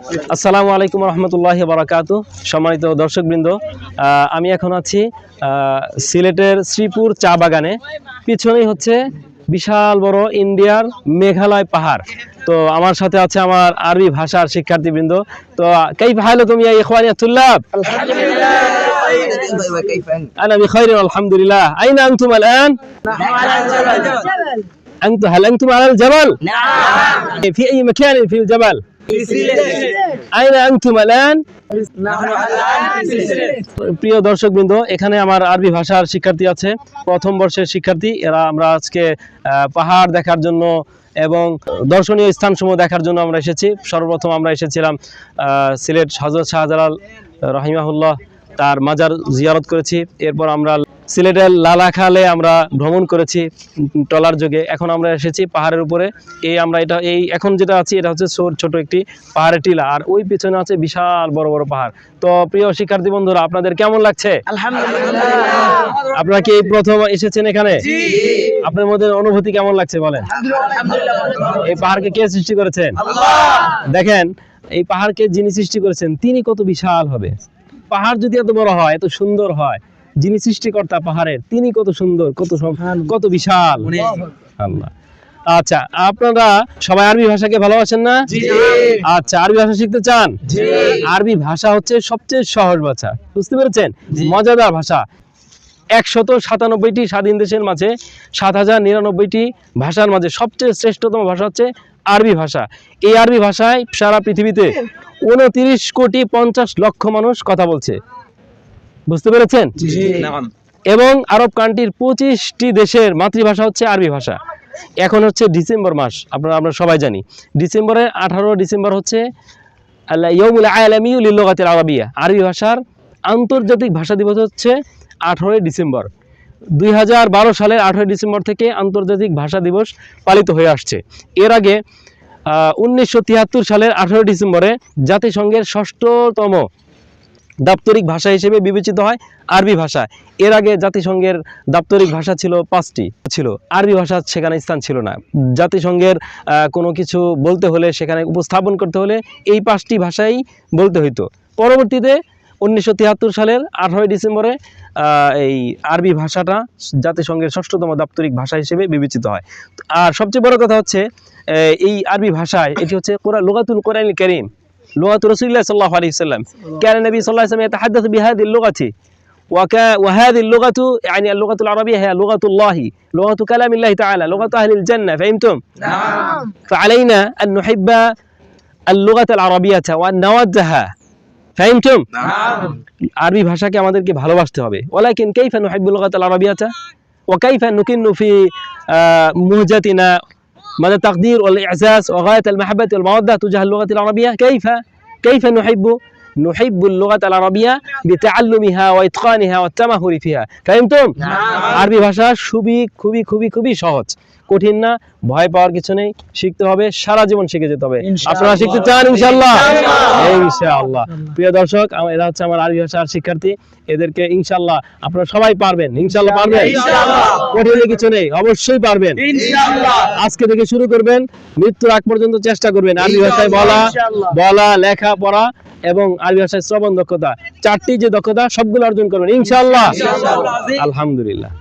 আসসালামু আলাইকুম রহমতুল্লাহ বারাকাত সম্মানিত দর্শকবৃন্দ আহ, আমি এখন আছি আহ, সিলেটের শ্রীপুর চা বাগানে পিছনেই হচ্ছে বিশাল বড় ইন্ডিয়ার মেঘালয় পাহাড় তো আমার সাথে আছে আমার আরবি ভাষার শিক্ষার্থীবৃন্দ তো كيف حالكم يا اخواني الطلاب انا بخير والحمد لله اين انتم الان انتم هل انتم على الجبل نعم في اي مكان في الجبل প্রিয় দর্শকবৃন্দ, এখানে আমার আরবি ভাষার শিক্ষার্থী আছে। প্রথম বর্ষের শিক্ষার্থী। এরা আমরা আজকে পাহাড় দেখার জন্য এবং দর্শনীয় স্থানসমূহ দেখার জন্য আমরা এসেছি। সর্বপ্রথম আমরা এসেছিলাম সিলেট হজরত শাহজালাল রহিমাহুল্লাহ তার মাজার জিয়ারত করেছি। এরপর আমরা সিলেটের লালাখালে আমরা ভ্রমণ করেছি উম, ট্রলার যোগে। এখন আমরা এসেছি পাহাড়ের উপরে। এই আমরা এটা এই এখন যেটা আছি এটা হচ্ছে ছোট- ছোট একটি পাহাড়ের টিলা। আর ওই পিছনে আছে বিশাল বড় বড় পাহাড়। তো প্রিয় শিক্ষার্থী বন্ধুরা আপনাদের কেমন লাগছে? আপনারা কি এই প্রথম এসেছেন এখানে? আপনার মধ্যে অনুভূতি কেমন লাগছে বলেন? এই পাহাড়কে কে সৃষ্টি করেছেন? দেখেন এই পাহাড়কে যিনি সৃষ্টি করেছেন তিনি কত বিশাল হবে। পাহাড় যদি এত বড় হয় এত সুন্দর হয় যিনি সৃষ্টিকর্তা পাহাড়ের তিনি কত সুন্দর কত কত বিশাল। আল্লাহ আচ্ছা আপনারা সবাই আরবি ভাষাকে ভালোবাসেন না? আচ্ছা আরবি ভাষা শিখতে চান? আরবি ভাষা হচ্ছে সবচেয়ে সহজ ভাষা বুঝতে পেরেছেন? মজাদার ভাষা। একশত সাতানব্বইটি স্বাধীন দেশের মাঝে সাত হাজার নিরানব্বইটি ভাষার মাঝে সবচেয়ে শ্রেষ্ঠতম ভাষা হচ্ছে আরবি ভাষা। এই আরবি ভাষায় সারা পৃথিবীতে উনতিরিশ কোটি পঞ্চাশ লক্ষ মানুষ কথা বলছে। বুঝতে পেরেছেন? এবং আরব কান্ট্রির পঁচিশটি দেশের মাতৃভাষা হচ্ছে আরবি ভাষা। এখন হচ্ছে ডিসেম্বর মাস আপনারা আমরা সবাই জানি। ডিসেম্বরের আঠারো ডিসেম্বর হচ্ছে আল্লাহ ইয়মুল আলামী আরবিয়া। আরবি ভাষার আন্তর্জাতিক ভাষা দিবস হচ্ছে আঠারোই ডিসেম্বর। দুই হাজার বারো সালের আঠারোই ডিসেম্বর থেকে আন্তর্জাতিক ভাষা দিবস পালিত হয়ে আসছে। এর আগে উনিশশো তিয়াত্তর সালের আঠারোই ডিসেম্বরে জাতিসংঘের ষষ্ঠতম দাপ্তরিক ভাষা হিসেবে বিবেচিত হয় আরবি ভাষা। এর আগে জাতিসংঘের দাপ্তরিক ভাষা ছিল পাঁচটি। ছিল আরবি ভাষা সেখানে স্থান ছিল না। জাতিসংঘের কোনো কিছু বলতে হলে সেখানে উপস্থাপন করতে হলে এই পাঁচটি ভাষাই বলতে হইতো। পরবর্তীতে উনিশশো তিয়াত্তর সালের আঠারোই ডিসেম্বরে এই আরবি ভাষাটা জাতিসংঘের ষষ্ঠতম দাপ্তরিক ভাষা হিসেবে বিবেচিত হয়। আর সবচেয়ে বড় কথা হচ্ছে এই আরবি ভাষায় এটি হচ্ছে কোরআন লুগাতুল কোরআন করিম। لغة رسول الله صلى الله عليه وسلم كان النبي صلى الله عليه وسلم يتحدث بهذه اللغة وكا وهذه اللغة يعني اللغة العربية هي لغة الله لغة كلام الله تعالى لغة أهل الجنة فهمتم؟ نعم فعلينا أن نحب اللغة العربية وأن نودها فهمتم؟ نعم عربي ভাষাকে আমাদেরকে ভালোবাসতে হবে ولكن كيف نحب اللغة العربية وكيف نكن في آه، مهجتنا مدى التقدير والإعزاز وغاية المحبة والمودة تجاه اللغة العربية؟ كيف؟ كيف نحب نحب اللغة العربية بتعلمها وإتقانها والتمهر فيها فهمتم؟ আরবি ভাষা খুবই খুবই খুবই খুবই সহজ কঠিন না ভয় পাওয়ার কিছু নেই শিখতে হবে সারা জীবন শিখে যেতে হবে আপনারা শিখতে চান ইনশাআল্লাহ ইনশাআল্লাহ প্রিয় দর্শক আমার- এরা হচ্ছে আমার আরবি ভাষার শিক্ষার্থী এদেরকে ইনশাআল্লাহ আপনারা সবাই পারবেন ইনশাআল্লাহ পারবেন কঠিন কিছু নেই অবশ্যই পারবেন আজকে থেকে শুরু করবেন মৃত্যুর আগ পর্যন্ত চেষ্টা করবেন আরবি ভাষায় বলা বলা লেখা পড়া এবং আরবি ভাষায় শ্রবণ দক্ষতা চারটি যে দক্ষতা সবগুলো অর্জন করবেন। ইনশাল্লাহ আলহামদুলিল্লাহ।